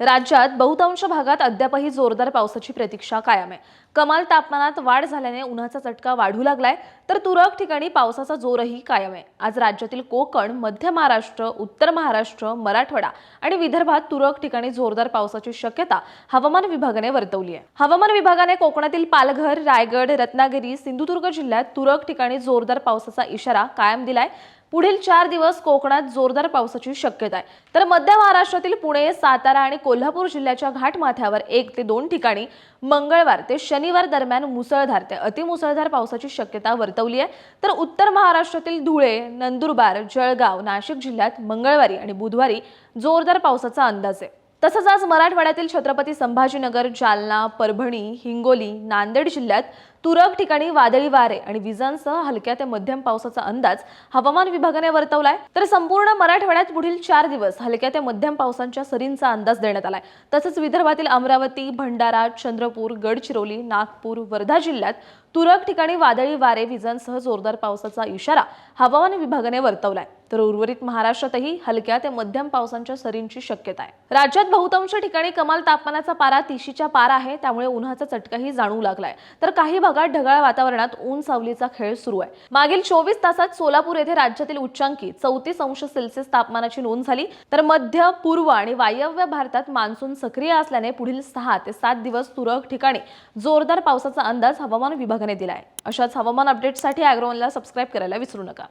राज्यात बहुतांश भागात अद्यापही जोरदार पावसाची प्रतीक्षा कायम आहे. कमाल तापमानात वाढ झाल्याने उन्हाचा चटका वाढू लागलाय तर तुरळक ठिकाणी पावसाचा जोरही कायम आहे. आज राज्यातील कोकण मध्य महाराष्ट्र उत्तर महाराष्ट्र मराठवाडा आणि विदर्भात तुरळक ठिकाणी जोरदार पावसाची शक्यता हवामान विभागाने वर्तवली आहे. हवामान विभागाने कोकणातील पालघर रायगड रत्नागिरी सिंधुदुर्ग जिल्ह्यात तुरळक ठिकाणी जोरदार पावसाचा इशारा कायम दिलाय. पुढील चार दिवस कोकणात जोरदार पावसाची शक्यता आहे. तर मध्य महाराष्ट्रातील पुणे सातारा आणि कोल्हापूर जिल्ह्याच्या घाटमाथ्यावर एक ते दोन ठिकाणी मंगळवार ते शनिवार दरम्यान मुसळधार ते अतिमुसळधार पावसाची शक्यता वर्तवली आहे. तर उत्तर महाराष्ट्रातील धुळे नंदुरबार जळगाव नाशिक जिल्ह्यात मंगळवारी आणि बुधवारी जोरदार पावसाचा अंदाज आहे. तसंच आज मराठवाड्यातील छत्रपती संभाजीनगर जालना परभणी हिंगोली नांदेड जिल्ह्यात तुरळक ठिकाणी वादळी वारे आणि विजांसह हलक्या ते मध्यम पावसाचा अंदाज हवामान विभागाने वर्तवलाय. तर संपूर्ण मराठवाड्यात पुढील चार दिवस हलक्या ते मध्यम पावसांच्या सरींचा अंदाज देण्यात आलाय. तसंच विदर्भातील अमरावती भंडारा चंद्रपूर गडचिरोली नागपूर वर्धा जिल्ह्यात तुरळक ठिकाणी वादळी वारे विजांसह जोरदार पावसाचा इशारा हवामान विभागाने वर्तवलाय. तर उर्वरित महाराष्ट्रातही हलक्या ते मध्यम पावसांच्या सरींची शक्यता आहे. राज्यात बहुतांश ठिकाणी कमाल तापमानाचा पारा तिशीच्या पार आहे त्यामुळे उन्हाचा चटकाही जाणवू लागलाय. तर काही भागात ढगाळ वातावरणात ऊन सावलीचा खेळ सुरू आहे. मागील चोवीस तासात सोलापूर येथे राज्यातील उच्चांकी चौतीस अंश सेल्सिअस तापमानाची नोंद झाली. तर मध्य पूर्व आणि वायव्य भारतात मान्सून सक्रिय असल्याने पुढील सहा ते सात दिवस तुरळक ठिकाणी जोरदार पावसाचा अंदाज हवामान विभागाने दिला आहे अशाच हवामान अपडेटसाठी अॅग्रोवनला सबस्क्राईब करायला विसरू नका.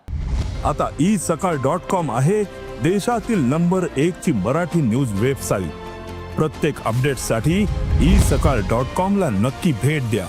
आता ई सकाळ डॉट कॉम आहे देशातील नंबर एक ची मराठी न्यूज वेबसाईट. प्रत्येक अपडेटसाठी ई सकाळ डॉट कॉम ला नक्की भेट द्या.